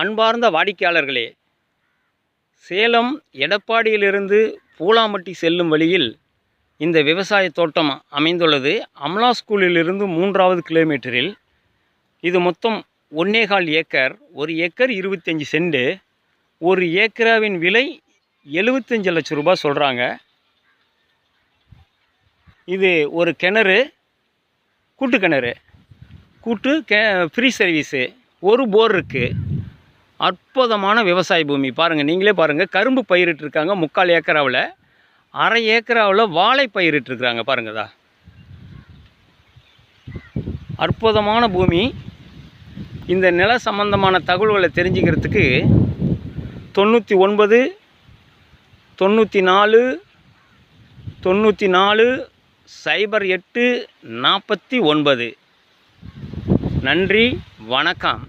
அன்பார்ந்த வாடிக்கையாளர்களே சேலம் எடப்பாடியிலிருந்து பூலாம்பட்டி செல்லும் வழியில் இந்த விவசாய தோட்டம் அமைந்துள்ளது. அம்லா ஸ்கூலிலிருந்து மூன்றாவது கிலோமீட்டரில் இது மொத்தம் ஒன்னேகால் ஏக்கர். ஒரு ஏக்கர் இருபத்தஞ்சி சென்டு ஒரு ஏக்கராவின் விலை எழுபத்தஞ்சு லட்சம் ரூபாய் சொல்கிறாங்க இது ஒரு கிணறு கூட்டு கிணறு. கூட்டு கே ஃப்ரீ சர்வீஸு. ஒரு போர் இருக்குது அற்புதமான விவசாய பூமி. பாருங்கள் நீங்களே பாருங்கள் கரும்பு பயிரிட்டிருக்காங்க முக்கால் ஏக்கராவில். அரை ஏக்கராவில் வாழை பயிரிட்டிருக்கிறாங்க பாருங்கதா அற்புதமான பூமி. இந்த நில சம்பந்தமான தகவல்களை தெரிஞ்சுக்கிறதுக்கு தொண்ணூற்றி ஒன்பது தொண்ணூற்றி நாலு தொண்ணூற்றி நாலு சைபர் எட்டு நாற்பத்தி ஒன்பது. நன்றி வணக்கம்.